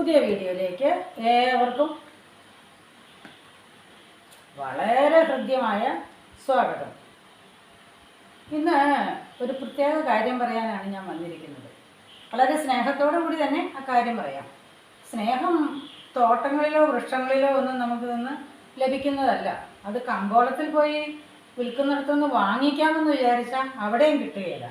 പുതിയ വീഡിയോയിലേക്ക് ഏവർക്കും വളരെ ഹൃദ്യമായ സ്വാഗതം. ഇന്ന് ഒരു പ്രത്യേക കാര്യം പറയാനാണ് ഞാൻ വന്നിരിക്കുന്നത്. വളരെ സ്നേഹത്തോടു കൂടി തന്നെ ആ കാര്യം പറയാം. സ്നേഹം തോട്ടങ്ങളിലോ വൃക്ഷങ്ങളിലോ ഒന്നും നമുക്ക് നിന്ന് ലഭിക്കുന്നതല്ല. അത് കമ്പോളത്തിൽ പോയി വിൽക്കുന്നിടത്തുനിന്ന് വാങ്ങിക്കാമെന്ന് വിചാരിച്ചാൽ അവിടെയും കിട്ടുകയില്ല.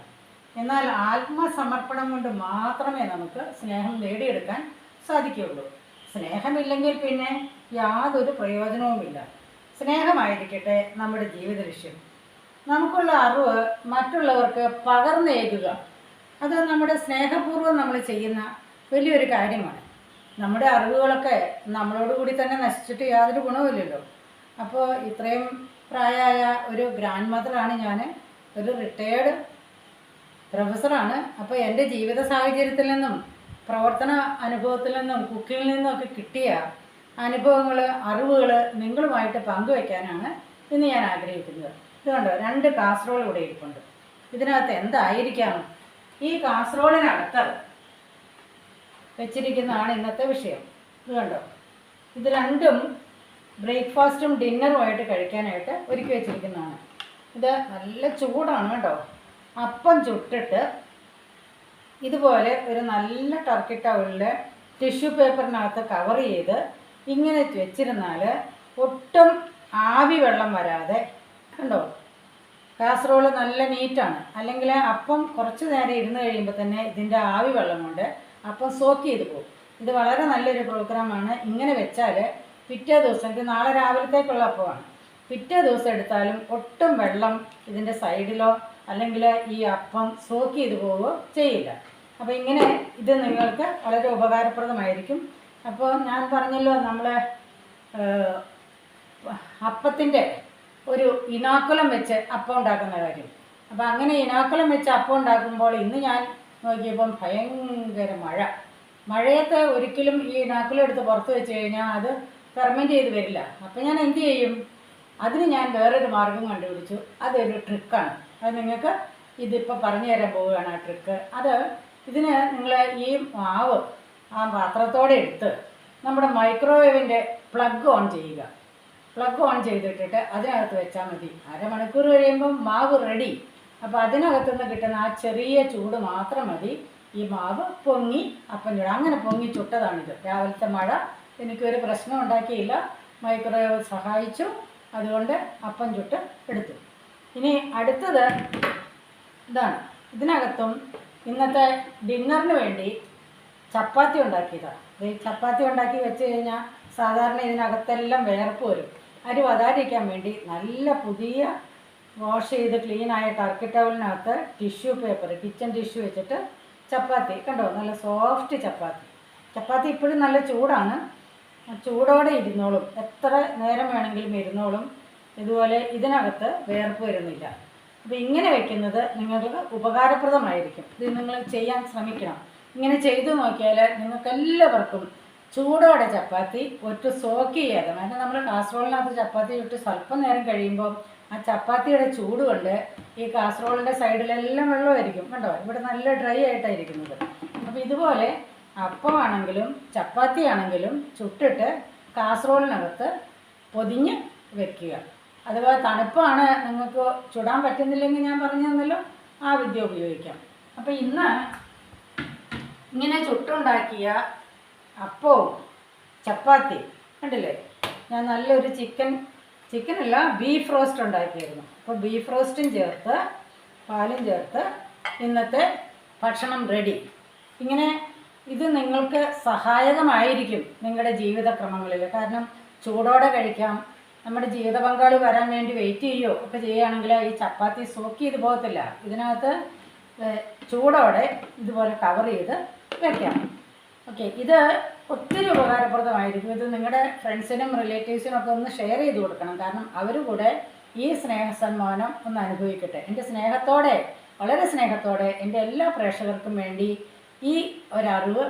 എന്നാൽ ആത്മസമർപ്പണം കൊണ്ട് മാത്രമേ നമുക്ക് സ്നേഹം നേടിയെടുക്കാൻ സാധിക്കുകയുള്ളൂ. സ്നേഹമില്ലെങ്കിൽ പിന്നെ യാതൊരു പ്രയോജനവുമില്ല. സ്നേഹമായിരിക്കട്ടെ നമ്മുടെ ജീവിത ലക്ഷ്യം നമുക്കുള്ള അറിവ് മറ്റുള്ളവർക്ക് പകർന്നേകുക അത് നമ്മുടെ സ്നേഹപൂർവം നമ്മൾ ചെയ്യുന്ന വലിയൊരു കാര്യമാണ്. നമ്മുടെ അറിവുകളൊക്കെ നമ്മളോട് കൂടി തന്നെ നശിച്ചിട്ട് യാതൊരു ഗുണവുമില്ലല്ലോ. അപ്പോൾ ഇത്രയും പ്രായമായ ഒരു ഗ്രാൻഡ് മദറാണ് ഞാൻ. ഒരു റിട്ടയേർഡ് പ്രൊഫസറാണ് അപ്പോൾ എന്റെ ജീവിത സാഹചര്യത്തിൽ നിന്നും പ്രവർത്തന അനുഭവത്തിൽ നിന്നും കുക്കിങ്ങിൽ നിന്നും ഒക്കെ കിട്ടിയ അനുഭവങ്ങൾ അറിവുകൾ നിങ്ങളുമായിട്ട് പങ്കുവയ്ക്കാനാണ് ഇന്ന് ഞാൻ ആഗ്രഹിക്കുന്നത്. ഇതുകൊണ്ട് രണ്ട് കാസറോൾ ഇവിടെ ഇരിപ്പുണ്ട്. ഇതിനകത്ത് എന്തായിരിക്കാം? ഈ കാസറോളിനകത്ത് വെച്ചിരിക്കുന്നതാണ് ഇന്നത്തെ വിഷയം. ഇത് കണ്ടോ? ഇത് രണ്ടും ബ്രേക്ക്ഫാസ്റ്റും ഡിന്നറുമായിട്ട് കഴിക്കാനായിട്ട് ഒരുക്കി വെച്ചിരിക്കുന്നതാണ്. ഇത് നല്ല ചൂടാണ് കേട്ടോ. അപ്പം ചുട്ടിട്ട് ഇതുപോലെ ഒരു നല്ല ടർക്കി ടവലിൽ ടിഷ്യൂ പേപ്പറിനകത്ത് കവർ ചെയ്ത് ഇങ്ങനെ വെച്ചിരുന്നാൽ ഒട്ടും ആവി വെള്ളം വരാതെ കണ്ടോ? കാസറോൾ നല്ല നീറ്റാണ് അല്ലെങ്കിൽ അപ്പം കുറച്ച് നേരം ഇരുന്ന് കഴിയുമ്പോൾ തന്നെ ഇതിന്റെ ആവി വെള്ളം കൊണ്ട് അപ്പം സോക്ക് ചെയ്ത് പോകും. ഇത് വളരെ നല്ലൊരു പ്രോഗ്രാമാണ് ഇങ്ങനെ വെച്ചാൽ പിറ്റേ ദിവസം ഇത് നാളെ രാവിലത്തേക്കുള്ള അപ്പമാണ്. പിറ്റേ ദിവസം എടുത്താലും ഒട്ടും വെള്ളം ഇതിന്റെ സൈഡിലോ അല്ലെങ്കിൽ ഈ അപ്പം സോക്ക് ചെയ്ത് പോവുകയോ ചെയ്യില്ല. അപ്പോൾ ഇങ്ങനെ ഇത് നിങ്ങൾക്ക് വളരെ ഉപകാരപ്രദമായിരിക്കും. അപ്പോൾ ഞാൻ പറഞ്ഞല്ലോ നമ്മളെ അപ്പത്തിന്റെ ഒരു ഇനാക്കുലം വെച്ച് അപ്പം ഉണ്ടാക്കുന്ന കാര്യം. അപ്പോൾ അങ്ങനെ ഇനാക്കുലം വെച്ച് അപ്പം ഉണ്ടാക്കുമ്പോൾ ഇന്ന് ഞാൻ നോക്കിയപ്പം ഭയങ്കര മഴ. മഴയത്ത് ഒരിക്കലും ഈ ഇനാക്കുലം എടുത്ത് പുറത്ത് വെച്ച് കഴിഞ്ഞാൽ അത് ഫെർമെന്റ് ചെയ്ത് വരില്ല. അപ്പം ഞാൻ എന്ത് ചെയ്യും? അതിന് ഞാൻ വേറൊരു മാർഗം കണ്ടുപിടിച്ചു. അതൊരു ട്രിക്കാണ് അത് നിങ്ങൾക്ക് ഇതിപ്പോൾ പറഞ്ഞു തരാൻ പോവുകയാണ് ആ ട്രിക്ക് അത് ഇതിന് നിങ്ങൾ ഈ മാവ് ആ പാത്രത്തോടെ എടുത്ത് നമ്മുടെ മൈക്രോവേവിന്റെ പ്ലഗ് ഓൺ ചെയ്യുക. പ്ലഗ് ഓൺ ചെയ്തിട്ടിട്ട് അതിനകത്ത് വെച്ചാൽ മതി. അരമണിക്കൂർ കഴിയുമ്പം മാവ് റെഡി അപ്പോൾ അതിനകത്തു നിന്ന് കിട്ടുന്ന ആ ചെറിയ ചൂട് മാത്രം മതി. ഈ മാവ് പൊങ്ങി അപ്പം ചൂട്. അങ്ങനെ പൊങ്ങി ചുട്ടതാണിത്. രാവിലത്തെ മഴ എനിക്കൊരു പ്രശ്നം ഉണ്ടാക്കിയില്ല. മൈക്രോവേവ് സഹായിച്ചു. അതുകൊണ്ട് അപ്പം ചുട്ട് എടുത്തു. ഇനി അടുത്തത് ഇതാണ്. ഇതിനകത്തും ഇന്നത്തെ ഡിന്നറിന് വേണ്ടി ചപ്പാത്തി ഉണ്ടാക്കിയതാണ് ഈ ചപ്പാത്തി ഉണ്ടാക്കി വെച്ച് കഴിഞ്ഞാൽ സാധാരണ ഇതിനകത്തെല്ലാം വേർപ്പ് വരും. അരി വതാരിക്കാൻ വേണ്ടി നല്ല പുതിയ വാഷ് ചെയ്ത് ക്ലീനായ ടർക്കി ടവലിനകത്ത് ടിഷ്യൂ പേപ്പർ കിച്ചൺ ടിഷ്യൂ വെച്ചിട്ട് ചപ്പാത്തി. കണ്ടോ? നല്ല സോഫ്റ്റ് ചപ്പാത്തി. ചപ്പാത്തി ഇപ്പോഴും നല്ല ചൂടാണ്. ചൂടോടെ ഇരുന്നോളും. എത്ര നേരം വേണമെങ്കിലും ഇരുന്നോളും. ഇതുപോലെ ഇതിനകത്ത് വേർപ്പ് വരുന്നില്ല. അപ്പോൾ ഇങ്ങനെ വെക്കുന്നത് നിങ്ങൾക്ക് ഉപകാരപ്രദമായിരിക്കും. ഇത് നിങ്ങൾ ചെയ്യാൻ ശ്രമിക്കണം. ഇങ്ങനെ ചെയ്തു നോക്കിയാൽ നിങ്ങൾക്ക് എല്ലാവർക്കും ചൂടോടെ ചപ്പാത്തി ഒറ്റ സോക്ക് ചെയ്യാതെ. കാരണം നമ്മൾ കാസറോളിനകത്ത് ചപ്പാത്തി ഇട്ട് സ്വല്പം നേരം കഴിയുമ്പോൾ ആ ചപ്പാത്തിയുടെ ചൂട് കൊണ്ട് ഈ കാസറോളിന്റെ സൈഡിലെല്ലാം വെള്ളമായിരിക്കും. കണ്ടോ? ഇവിടെ നല്ല ഡ്രൈ ആയിട്ടായിരിക്കുന്നത് അപ്പോൾ ഇതുപോലെ അപ്പമാണെങ്കിലും ചപ്പാത്തി ആണെങ്കിലും ചുട്ടിട്ട് കാസറോളിനകത്ത് പൊതിഞ്ഞ് വെക്കുക. അഥവാ തണുപ്പാണ് നിങ്ങൾക്ക് ചുടാൻ പറ്റുന്നില്ലെങ്കിൽ ഞാൻ പറഞ്ഞു തന്നല്ലോ ആ വിദ്യ ഉപയോഗിക്കാം. അപ്പോൾ ഇന്ന് ഇങ്ങനെ ചുട്ടുണ്ടാക്കിയ അപ്പവും ചപ്പാത്തി കണ്ടില്ലേ? ഞാൻ നല്ലൊരു ചിക്കൻ ചിക്കനല്ല ബീഫ് റോസ്റ്റ് ഉണ്ടാക്കിയിരുന്നു അപ്പോൾ ബീഫ് റോസ്റ്റും ചേർത്ത് പാലും ചേർത്ത് ഇന്നത്തെ ഭക്ഷണം റെഡി ഇങ്ങനെ ഇത് നിങ്ങൾക്ക് സഹായകമായിരിക്കും നിങ്ങളുടെ ജീവിതക്രമങ്ങളിൽ കാരണം ചൂടോടെ കഴിക്കാം നമ്മുടെ ജീവിത പങ്കാളി വരാൻ വേണ്ടി വെയിറ്റ് ചെയ്യുകയോ ഒക്കെ ചെയ്യുകയാണെങ്കിൽ ഈ ചപ്പാത്തി സോക്ക് ചെയ്ത് പോകത്തില്ല. ഇതിനകത്ത് ചൂടോടെ ഇതുപോലെ കവർ ചെയ്ത് വെക്കാം. ഓക്കെ ഇത് ഒത്തിരി ഉപകാരപ്രദമായിരിക്കും. ഇത് നിങ്ങളുടെ ഫ്രണ്ട്സിനും റിലേറ്റീവ്സിനും ഒക്കെ ഒന്ന് ഷെയർ ചെയ്ത് കൊടുക്കണം. കാരണം അവർ കൂടെ ഈ സ്നേഹ സമ്മാനം ഒന്ന് അനുഭവിക്കട്ടെ. എന്റെ സ്നേഹത്തോടെ വളരെ സ്നേഹത്തോടെ എന്റെ എല്ലാ പ്രേക്ഷകർക്കും വേണ്ടി ഈ ഒരറിവ്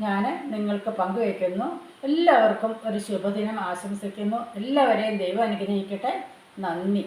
ഞാൻ നിങ്ങൾക്ക് പങ്കുവയ്ക്കുന്നു. എല്ലാവർക്കും ഒരു ശുഭദിനം ആശംസിക്കുന്നു. എല്ലാവരെയും ദൈവം അനുഗ്രഹിക്കട്ടെ. നന്ദി.